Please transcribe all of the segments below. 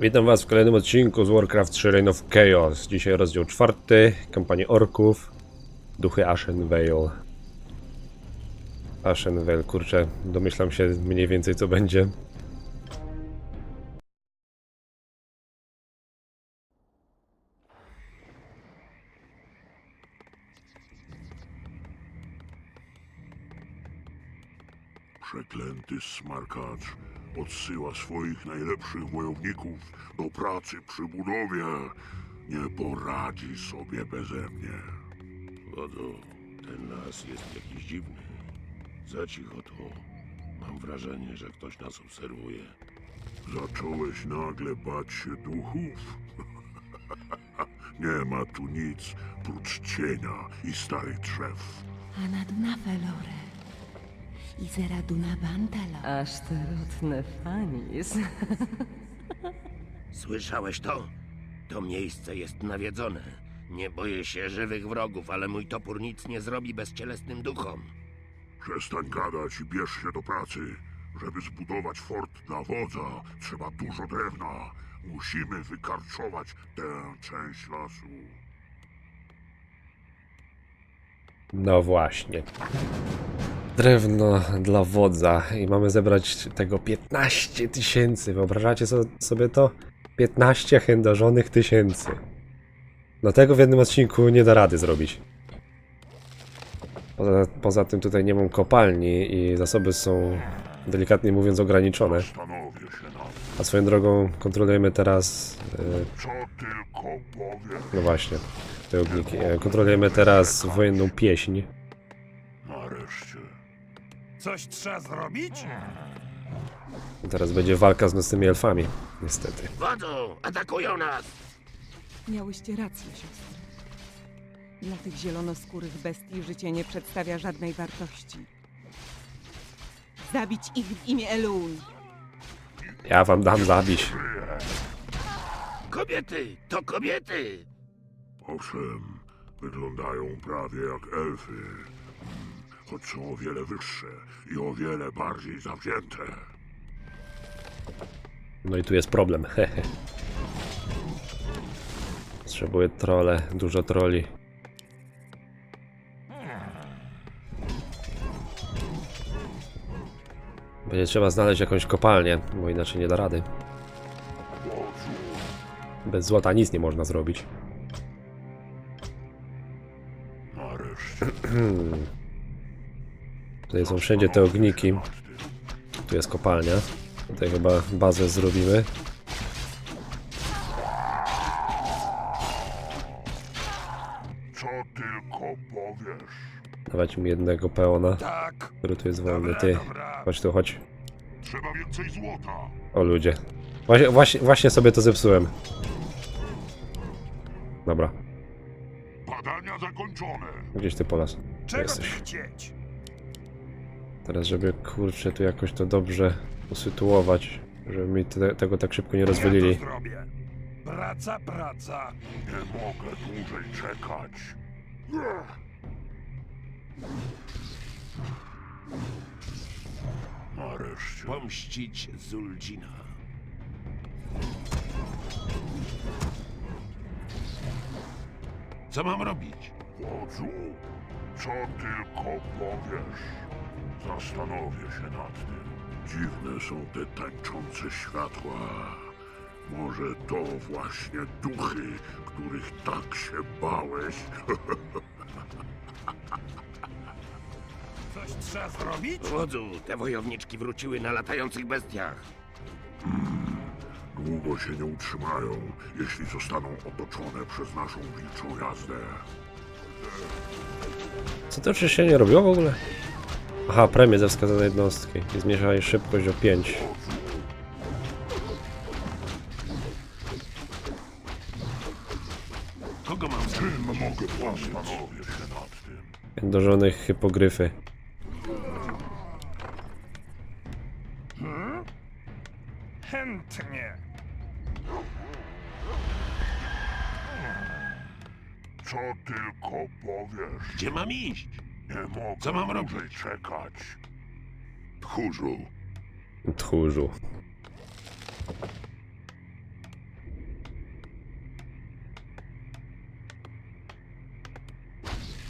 Witam was w kolejnym odcinku z Warcraft 3 Reign of Chaos. Dzisiaj rozdział czwarty, kampanii orków, duchy Ashen Vale. Ashen Vale, kurczę, domyślam się mniej więcej co będzie. Smarkacz odsyła swoich najlepszych wojowników do pracy przy budowie. Nie poradzi sobie beze mnie. Wodzu, ten las jest jakiś dziwny. Za cicho tu. Mam wrażenie, że ktoś nas obserwuje. Zacząłeś nagle bać się duchów? Nie ma tu nic prócz cienia i starych drzew. Anaduna Izeraduna Bantalo. Aż te rutne fanis. Słyszałeś to? To miejsce jest nawiedzone. Nie boję się żywych wrogów, ale mój topór nic nie zrobi bezcielesnym duchom. Przestań gadać i bierz się do pracy. Żeby zbudować fort dla wodza, trzeba dużo drewna. Musimy wykarczować tę część lasu. No właśnie. Drewno dla wodza i mamy zebrać tego 15 tysięcy. Wyobrażacie so- sobie to? 15 chędożonych tysięcy. No tego w jednym odcinku nie da rady zrobić. Poza, poza tym tutaj nie mam kopalni i zasoby są delikatnie mówiąc ograniczone. A swoją drogą kontrolujemy teraz. powiem. no właśnie, te ogniki. E, kontrolujemy teraz wojenną pieśń. Coś trzeba zrobić? Teraz będzie walka z nocnymi elfami, niestety. Wodzu, atakują nas! Miałyście rację, siostry. Dla tych zielonoskórych bestii życie nie przedstawia żadnej wartości. Zabić ich w imię Elun. Ja wam dam zabić. Kobiety! To kobiety! Owszem, wyglądają prawie jak elfy. Choć są o wiele wyższe i o wiele bardziej zawzięte. No i tu jest problem. hehe. Potrzebuję trole, dużo troli. Będzie trzeba znaleźć jakąś kopalnię, bo inaczej nie da rady. Bez złota nic nie można zrobić. Nareszcie. Tutaj są wszędzie te ogniki. Tu jest kopalnia. Tutaj chyba bazę zrobimy. Co tylko powiesz. Dawać mi jednego peona, Tak. który tu jest wolny. Ty, chodź tu, chodź. Trzeba więcej złota. O ludzie. Właśnie, właśnie, właśnie sobie to zepsułem. Dobra, Badania zakończone. gdzieś ty po. Tu Czego jesteś. chcieć? Teraz, żeby kurczę tu jakoś to dobrze usytuować, żeby mi te, tego tak szybko nie Ja rozwalili. to zrobię. Praca, praca. Nie mogę dłużej czekać. Nareszcie. Pomścić Zuldzina. Co mam robić? Wodzu, co tylko powiesz. Zastanowię się nad tym. Dziwne są te tańczące światła. Może to właśnie duchy, których tak się bałeś. Coś trzeba zrobić? Wodzu, te wojowniczki wróciły na latających bestiach. Długo się nie utrzymają, jeśli zostaną otoczone przez naszą wilczą jazdę. Co to czy się nie robiło w ogóle? Aha, premie za wskazane jednostki. I zmniejszaj szybkość o 5. Kogo mam Czym mogę tym? Dożonych hypogryfy. Chętnie. Co tylko powiesz. Gdzie mam iść? pomogę. Co mam robić? czekać. Tchórzu. Tchórzu.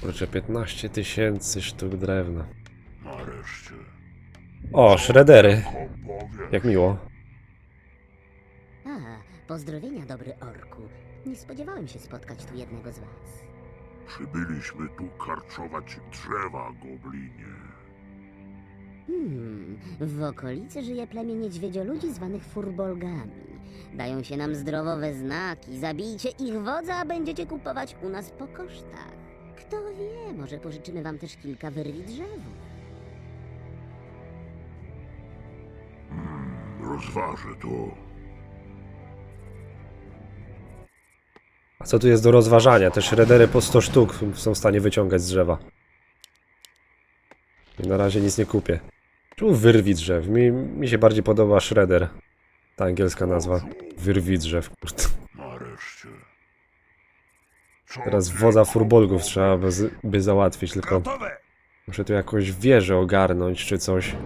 Kurczę, 15 tysięcy sztuk drewna. Nareszcie. O, shreddery. Jak miło. A, pozdrowienia, dobry orku. Nie spodziewałem się spotkać tu jednego z was. Przybyliśmy tu karczować drzewa, goblinie. Hmm, w okolicy żyje plemię niedźwiedzioludzi zwanych furbolgami. Dają się nam zdrowowe znaki. Zabijcie ich wodza, a będziecie kupować u nas po kosztach. Kto wie, może pożyczymy wam też kilka wyrwi drzewów. Rozważę to. A co tu jest do rozważania? Te szredery po 100 sztuk są w stanie wyciągać z drzewa. I na razie nic nie kupię. Czemu wyrwi drzew? Mi, mi się bardziej podoba shredder. Ta angielska nazwa. Wyrwi drzew, kurde. Teraz ty, wodza furbolgów trzeba by, by załatwić, tylko muszę tu jakąś wieżę ogarnąć czy coś.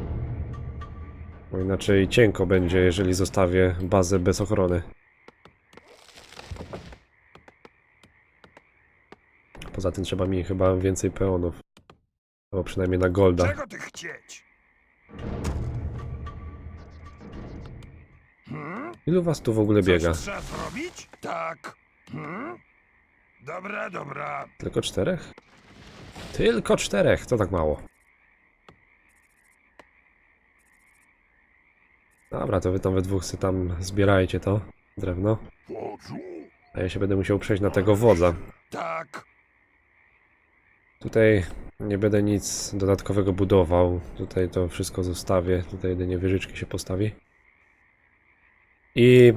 Bo inaczej cienko będzie, jeżeli zostawię bazę bez ochrony. Poza tym trzeba mi chyba więcej peonów. Albo przynajmniej na golda. Czego ty chcieć? Hmm? Ilu was tu w ogóle biega? Coś trzeba zrobić? Tak. Hmm? Dobra, dobra. Tylko czterech? Tylko czterech, to tak mało. Dobra, to wy tam we dwóch sobie tam zbierajcie to drewno. Wodzu? A ja się będę musiał przejść na tego wodza. Tak. Tutaj nie będę nic dodatkowego budował. Tutaj to wszystko zostawię. Tutaj jedynie wieżyczki się postawi. I...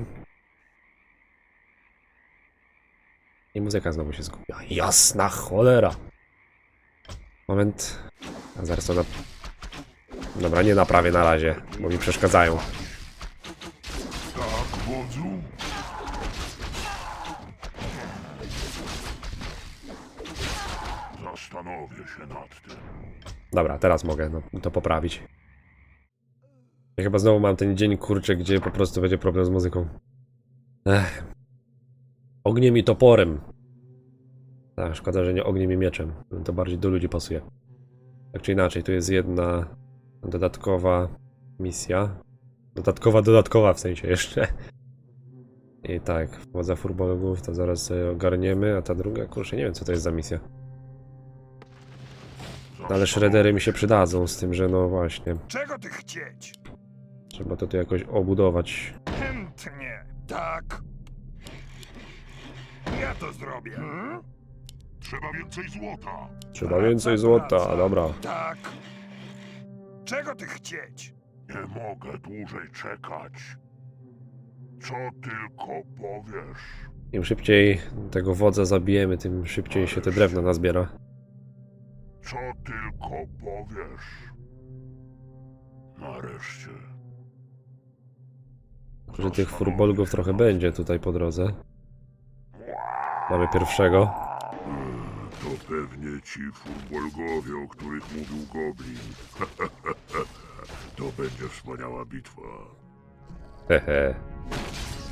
I muzyka znowu się zgubiła. Jasna cholera! Moment. A zaraz to na... Dobra, nie naprawię na razie, bo mi przeszkadzają. Tak, wodzu? Zastanowię się nad tym. Dobra, teraz mogę no, to poprawić. Ja chyba znowu mam ten dzień kurczę, gdzie po prostu będzie problem z muzyką. Ech. Ogniem i toporem. Tak, szkoda, że nie ogniem i mieczem. To bardziej do ludzi pasuje. Tak czy inaczej, tu jest jedna dodatkowa misja. Dodatkowa, dodatkowa w sensie jeszcze. I tak, władza furbologów to zaraz ogarniemy, a ta druga, kurczę, nie wiem co to jest za misja. Ale shreddery mi się przydadzą z tym, że no właśnie, Czego ty chcieć? trzeba to tu jakoś obudować. Chętnie. Tak. Ja to zrobię. Hmm? Trzeba więcej złota. Trzeba więcej złota, dobra. Tak. Czego ty chcieć? Nie mogę dłużej czekać. Co tylko powiesz. Im szybciej tego wodza zabijemy, tym szybciej się te drewno nazbiera. Co tylko powiesz. Nareszcie. Że tych furbolgów trochę będzie tutaj po drodze. Mamy pierwszego. To pewnie ci furbolgowie, o których mówił Goblin. to będzie wspaniała bitwa. Hehe.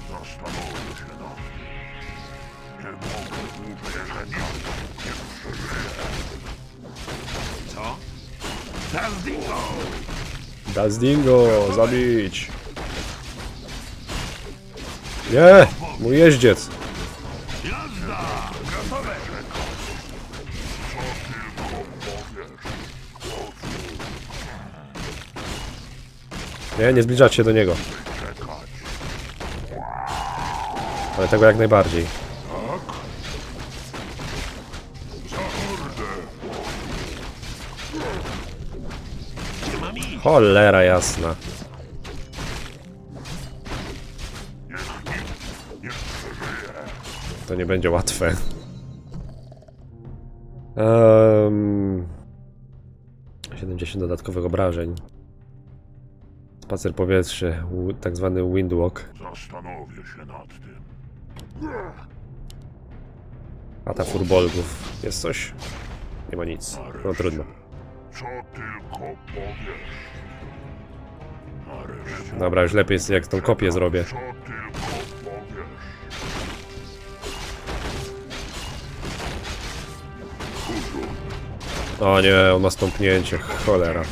Zastanowię się nad tym. Nie mogę dłużej czekać. Nie przeżyję. Co? Tazdingo! Dazdingo, zabić! Nie! Mój jeździec! Jazda! Gotowe! Nie, nie zbliżać się do niego. Ale tego jak najbardziej. Cholera jasna. To nie będzie łatwe. Um, 70 dodatkowych obrażeń. Spacer powietrzny, ł- tak zwany windwalk. Zastanowię się nad tym. Ata furbolgów. Jest coś? Nie ma nic. No trudno. Co tylko powiesz. Nareszcie. Dobra, już lepiej jest jak tą kopię zrobię. Co tylko powiesz. Udo, O nie, on ma stąpnięcie, cholera.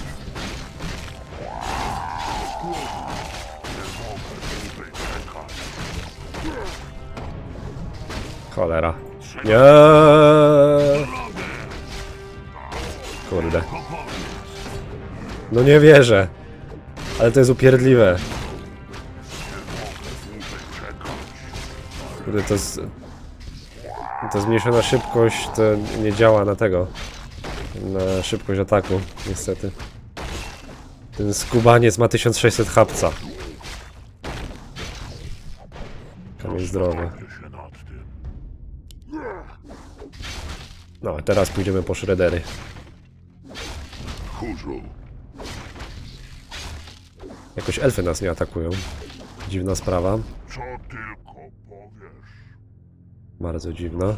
Cholera. Nie. Kurde. No nie wierzę. Ale to jest upierdliwe. Kurde, to. To zmniejszona szybkość to nie działa na tego. Na szybkość ataku, niestety. Ten skubaniec ma 1600 hapca. Kamień zdrowy. No, teraz pójdziemy po shreddery. Tchórzu, Jakoś elfy nas nie atakują. Dziwna sprawa. co tylko powiesz, Bardzo dziwna.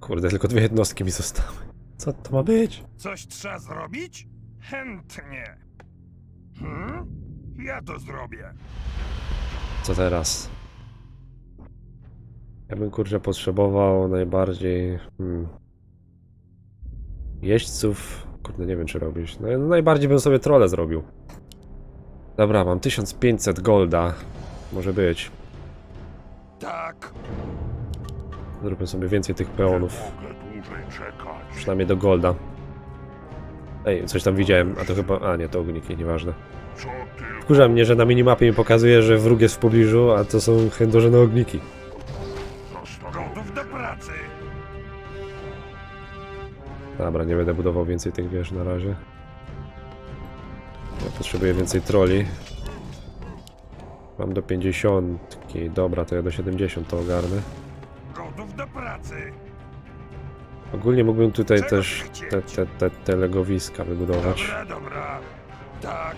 Kurde, tylko dwie jednostki mi zostały. Co to ma być? Coś trzeba zrobić? Chętnie. Hmm? Ja to zrobię. Co teraz? Ja bym kurczę potrzebował najbardziej. Hmm, jeźdźców. Kurde, nie wiem czy robić. No, najbardziej bym sobie trole zrobił. Dobra, mam 1500 golda. Może być. Tak. Zróbmy sobie więcej tych peonów. Przynajmniej do golda. Ej, coś tam widziałem, a to chyba. A nie, to ogniki, nieważne. Wkurza mnie, że na minimapie mi pokazuje, że wróg jest w pobliżu, a to są chędożone ogniki. Dobra, nie będę budował więcej tych wież na razie. Ja potrzebuję więcej troli. Mam do 50. Dobra, to ja do 70 to ogarnę. Gotów do pracy. Ogólnie mógłbym tutaj Czego też te, te, te, te legowiska wybudować. Dobra, dobra. Tak.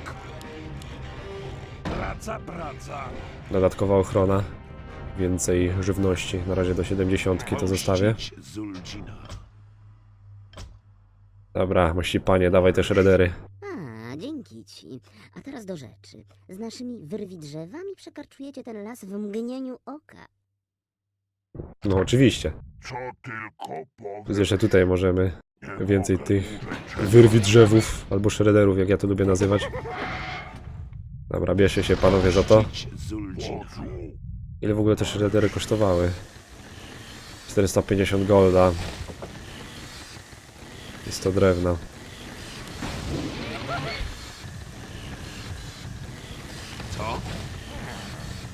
Praca, praca. Dodatkowa ochrona. Więcej żywności. Na razie do 70 to zostawię. Dobra, mości panie, dawaj też redery. A, dzięki ci. A teraz do rzeczy. Z naszymi wyrwidrzewami przekarczujecie ten las w mgnieniu oka. No oczywiście. co tylko powiesz. Plus jeszcze tutaj możemy Nie więcej mogę tych dłużej wyrwi drzewów albo shredderów, jak ja to lubię nazywać. Dobra, bierzcie się panowie za to. Ile w ogóle te shreddery kosztowały? 450 golda. Jest to drewna. Co?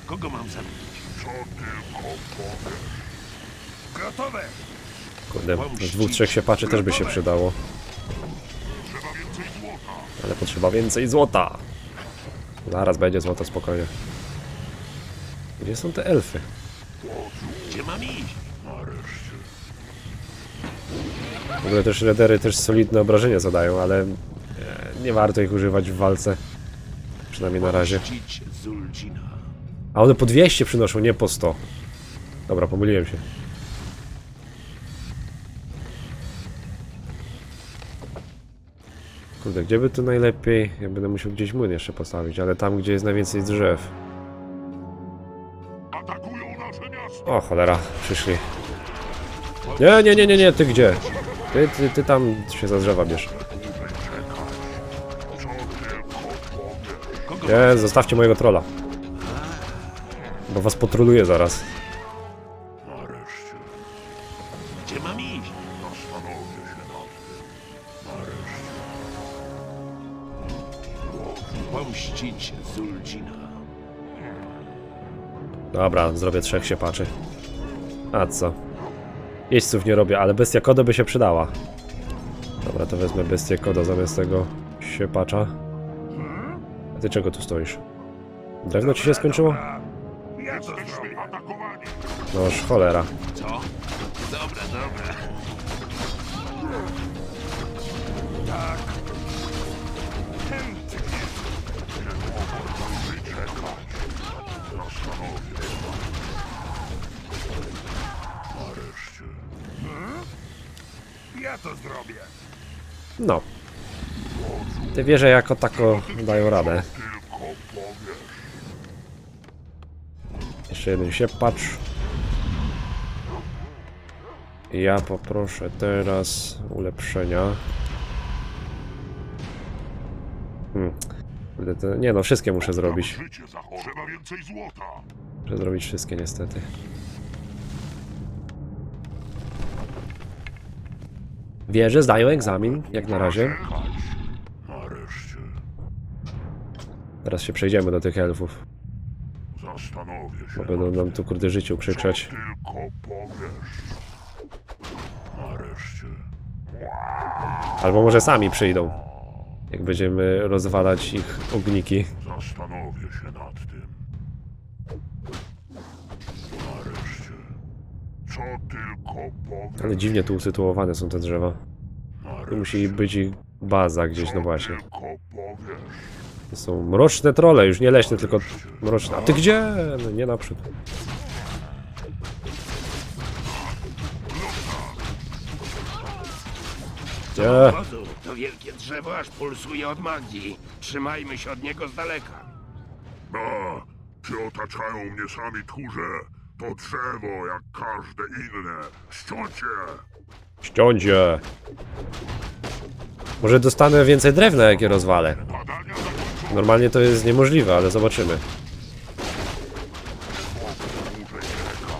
Kogo mam zabić? co tylko powiesz. Gotowe. Kurde, z dwóch, trzech siepaczy też by się przydało. Trzeba więcej złota. Ale potrzeba więcej złota. Zaraz będzie złoto, spokojnie. Gdzie są te elfy? Gdzie mam iść? Nareszcie. W ogóle te shreddery też solidne obrażenia zadają, ale e, nie warto ich używać w walce. Przynajmniej na razie. A one po 200 przynoszą, nie po 100. Dobra, pomyliłem się. Kurde, gdzie by tu najlepiej? Ja będę musiał gdzieś młyn jeszcze postawić, ale tam, gdzie jest najwięcej drzew. O, cholera, przyszli. Nie, nie, nie, nie, nie, ty gdzie? Ty, ty, ty tam się za drzewa bierz. Nie, zostawcie mojego trolla. Bo was potroluję zaraz. Gdzie mam iść? Się nad tym. Dobra, zrobię trzech siepaczy. A co? Jeźdźców nie robię, ale bestia kodo by się przydała. Dobra, to wezmę bestię kodo zamiast tego siepacza. A ty czego tu stoisz? Drewno ci się skończyło? Noż cholera. Co? Dobra, dobra. Tak. Chętnie. Dłużej czekać. Zastanowię się. Nareszcie. Ja to zrobię. No. Te wieże jako tako dają radę. Jeszcze jeden siepacz. Ja poproszę teraz ulepszenia. Hmm. Nie no, wszystkie muszę zrobić. Życie zachować. Trzeba więcej złota. Muszę zrobić wszystkie niestety. Wieże zdają egzamin, jak na razie. Teraz się przejdziemy do tych elfów. Zastanowię się. Bo będą nam tu kurde życie ukrzyczać. Tylko powiesz. Nareszcie. Albo może sami przyjdą. Jak będziemy rozwalać ich ogniki. Zastanowię się nad tym. Nareszcie. Co tylko powiesz. Ale dziwnie tu usytuowane są te drzewa. Tu musi być ich baza gdzieś, no właśnie. Tylko powiesz. To są mroczne trole, już nie leśne, tylko mroczne. A ty gdzie? No nie naprzód. Gdzie? Wodzu, to wielkie drzewo aż pulsuje od magii. Trzymajmy się od niego z daleka. A, czy otaczają mnie sami tchórze? To drzewo, jak każde inne. Ściącie! Ściądzie. Może dostanę więcej drewna, jak je rozwalę. Badania zakończone. Normalnie to jest niemożliwe, ale zobaczymy.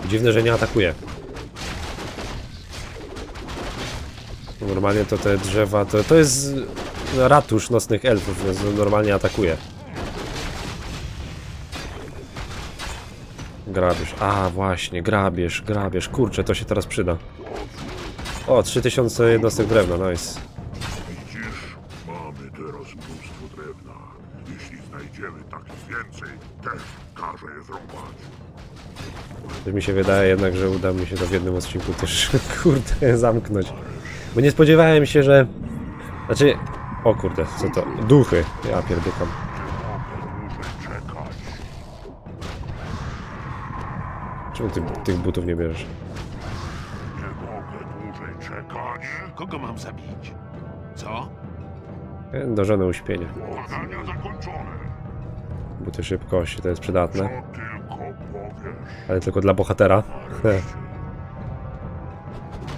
Dziwne, że nie atakuje. Normalnie to te drzewa, to, to jest ratusz nocnych elfów, więc normalnie atakuje. Grabież, a właśnie, grabież, grabież, kurczę, to się teraz przyda. O, 3000 jednostek drewna, nice. Widzisz, mamy teraz mnóstwo drewna. Jeśli znajdziemy takich więcej, też każę je zrąbać. Coś mi się wydaje jednak, że uda mi się to w jednym odcinku też, kurde, zamknąć. Bo nie spodziewałem się, że... Znaczy... O kurde, co to? Duchy. Ja pierdykam. Dłużej czekać. Czemu ty tych butów nie bierzesz? Nie mogę dłużej czekać. Kogo mam zabić? Co? Do żony uśpienia. Badania zakończone. Buty szybkości, to jest Co przydatne. tylko powiesz. Ale tylko dla bohatera.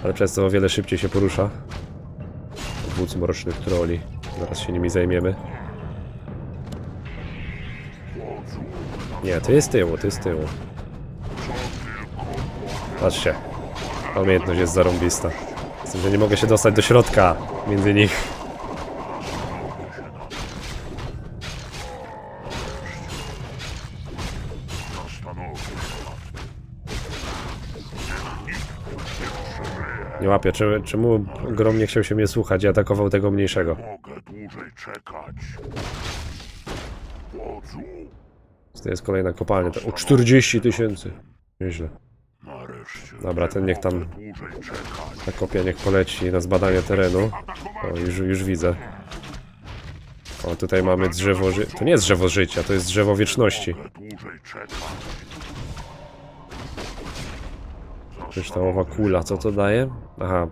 Ale przez to o wiele szybciej się porusza. Wódz mrocznych troli. Zaraz się nimi zajmiemy. Nie, ty jest z tyłu, ty z tyłu. Patrzcie. Ta umiejętność jest zarąbista. Z tym, że nie mogę się dostać do środka między nich. Nie łapię, czemu, czemu grom nie chciał się mnie słuchać i atakował tego mniejszego? Mogę dłużej czekać. To jest kolejna kopalnia. O 40 tysięcy. Nieźle. Dobra, ten niech tam ta kopia niech poleci na zbadanie terenu. O, już, już widzę. O, tutaj mamy drzewo ży... To nie jest drzewo życia, to jest drzewo wieczności. Kryształowa kula, co to daje? Aha.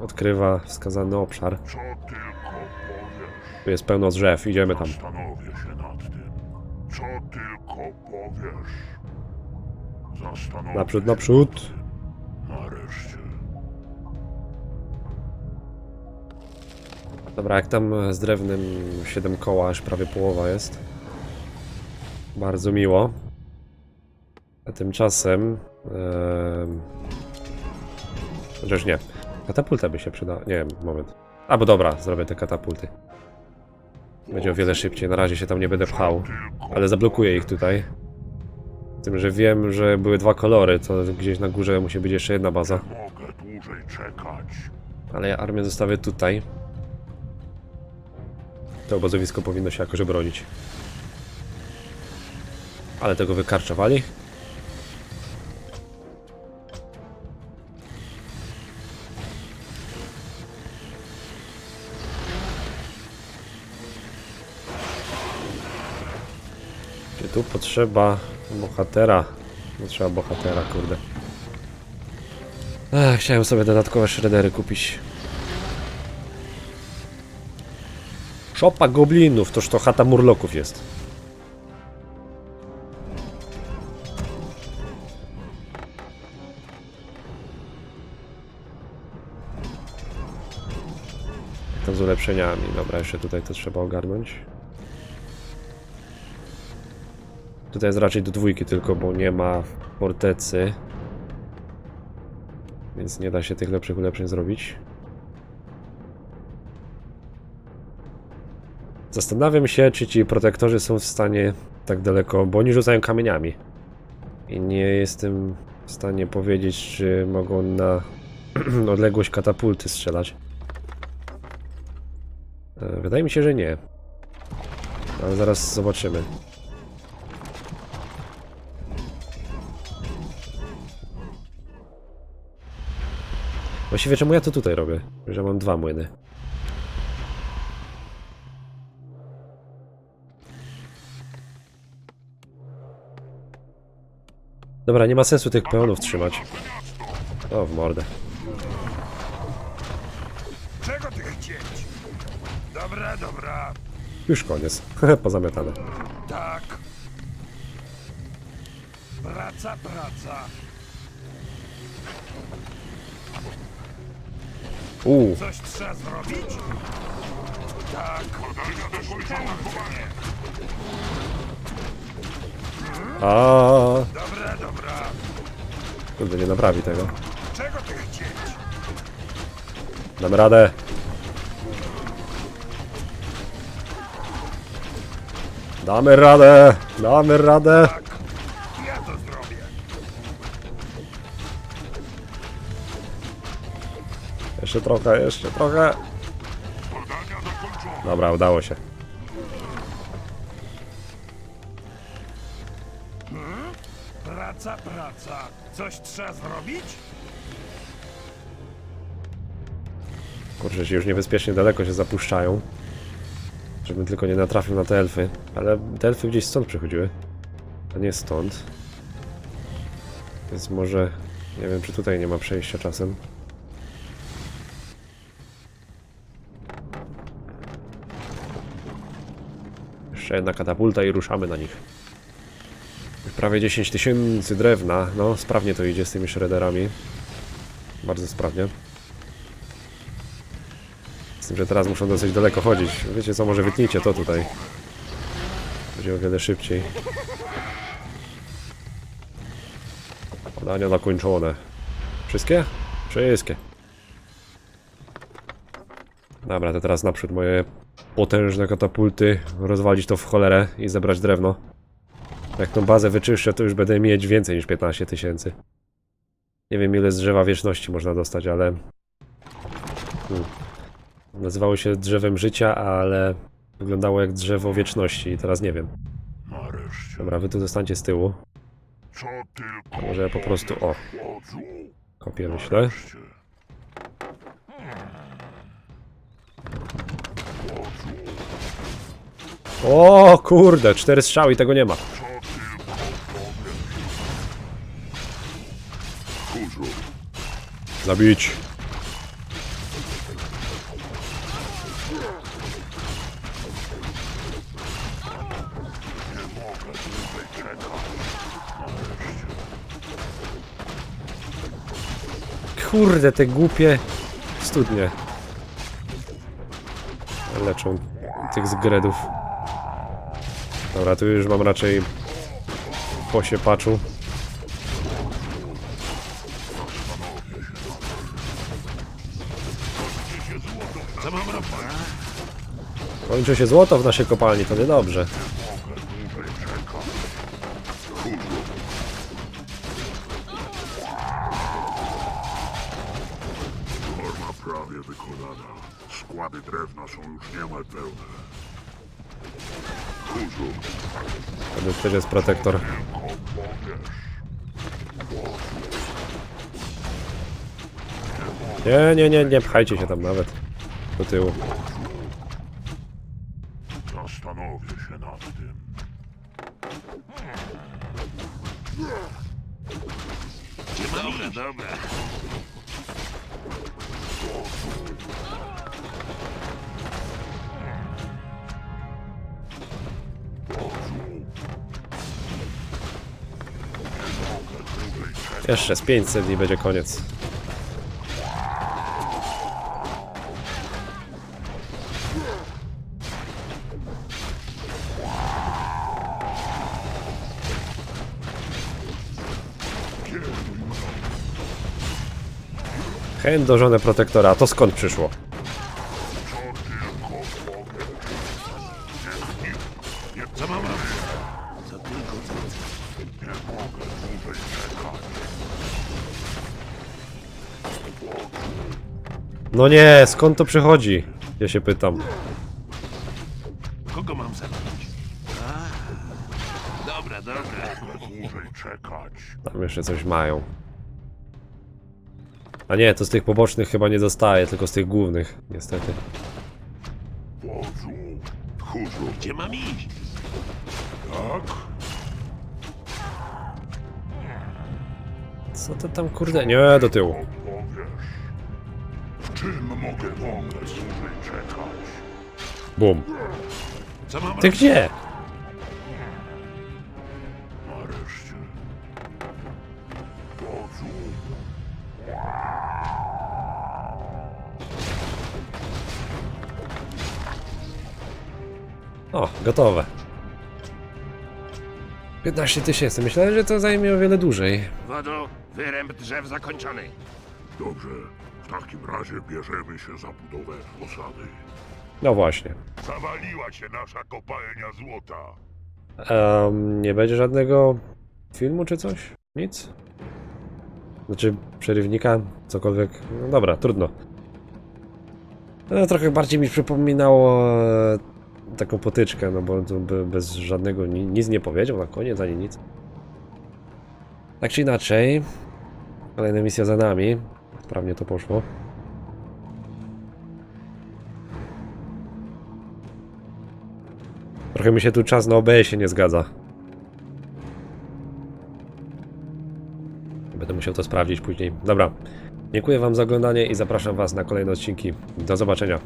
Odkrywa wskazany obszar. Tu jest pełno drzew, idziemy tam. Zastanowię się nad tym. Co tylko powiesz. Naprzód, naprzód. Nareszcie. Dobra, jak tam z drewnem 7 koła, aż prawie połowa jest. Bardzo miło. A tymczasem... em, Chociaż nie. Katapulta by się przydała. Nie wiem, moment. A, bo dobra, zrobię te katapulty. Będzie o wiele szybciej. Na razie się tam nie będę pchał. Ale zablokuję ich tutaj. Tym, że wiem, że były dwa kolory, to gdzieś na górze musi być jeszcze jedna baza. Mogę dłużej czekać. Ale ja armię zostawię tutaj. To obozowisko powinno się jakoś obronić. Ale tego wykarczowali. Czy tu potrzeba Bohatera. Nie trzeba bohatera, kurde. Ech, chciałem sobie dodatkowe shreddery kupić. Szopa goblinów, toż to chata murloków jest. Tam z ulepszeniami. Dobra, jeszcze tutaj to trzeba ogarnąć. Tutaj jest raczej do dwójki tylko, bo nie ma fortecy. Więc nie da się tych lepszych ulepszeń zrobić. Zastanawiam się, czy ci protektorzy są w stanie tak daleko, bo oni rzucają kamieniami. I nie jestem w stanie powiedzieć, czy mogą na odległość katapulty strzelać. E, Wydaje mi się, że nie. Ale zaraz zobaczymy. Właściwie czemu ja to tutaj robię? Że mam dwa młyny. Dobra, nie ma sensu tych peonów trzymać. O, w mordę. Czego ty chcieć? Dobra, dobra. Już koniec. Pozamiatane. Tak. Praca, praca. Uuu, Coś trzeba zrobić? Tak. a Dobra, dobra. Kurde, nie naprawi tego. Czego ty chcieć? Damy radę. Damy radę! Damy radę! Tak. Jeszcze trochę, jeszcze trochę. Dobra, udało się. Praca, praca. Coś trzeba zrobić? Kurczę, ci już niebezpiecznie daleko się zapuszczają. Żebym tylko nie natrafił na te elfy. Ale te elfy gdzieś stąd przychodziły. A nie stąd. Więc może... Nie wiem, czy tutaj nie ma przejścia czasem. Jedna katapulta i ruszamy na nich. Prawie 10 tysięcy drewna. No, sprawnie to idzie z tymi shredderami. Bardzo sprawnie. Z tym, że teraz muszą dosyć daleko chodzić. Wiecie co, może wytnijcie to tutaj. Będzie o wiele szybciej. Badania zakończone. Wszystkie? Wszystkie. Dobra, to teraz naprzód moje potężne katapulty. Rozwalić to w cholerę i zebrać drewno. Jak tą bazę wyczyszczę, to już będę mieć więcej niż 15 tysięcy. Nie wiem ile z drzewa wieczności można dostać, ale... Hmm. Nazywało się drzewem życia, ale wyglądało jak drzewo wieczności i teraz nie wiem. Dobra, wy tu zostańcie z tyłu. może ja po prostu... O, kopię myślę. Nareszcie. O kurde, cztery strzały i tego nie ma. Zabić. Kurde, te głupie studnie. Leczą tych zgredów. Dobra, tu już mam raczej po się paczu. Kończy się złoto w naszej kopalni, to niedobrze. Norma Też jest protektor. Nie, nie, nie, nie pchajcie się tam nawet. Do tyłu. Jeszcze z 500 i będzie koniec. Chęt do żony protektora, to skąd przyszło? No nie, skąd to przychodzi? Ja się pytam. Kogo mam zabić? A, dobra, dobra. Dłużej czekać. Tam jeszcze coś mają. A nie, to z tych pobocznych chyba nie dostaje, tylko z tych głównych, niestety. Wodzu, tchórzu, Gdzie mam iść? tak? Co to tam kurde? Nie, do tyłu. Czym mogę pomóc? Dłużej czekać. Bum. Co mam Ty gdzie? Nareszcie. Wodzu, O, gotowe. 15 tysięcy. Myślałem, że to zajmie o wiele dłużej. Wodo, wyręb drzew zakończony. Dobrze. W takim razie bierzemy się za budowę osady. No właśnie. Zawaliła się nasza kopalnia złota. Em, nie będzie żadnego filmu czy coś? Nic? Znaczy przerywnika? Cokolwiek? No dobra, trudno. No, trochę bardziej mi przypominało e, taką potyczkę, no bo to be- bez żadnego, ni- nic nie powiedział na koniec, ani nic. Tak czy inaczej, kolejna misja za nami. Sprawnie to poszło. Trochę mi się tu czas na OBS-ie nie zgadza. Będę musiał to sprawdzić później. Dobra. Dziękuję Wam za oglądanie i zapraszam Was na kolejne odcinki. Do zobaczenia.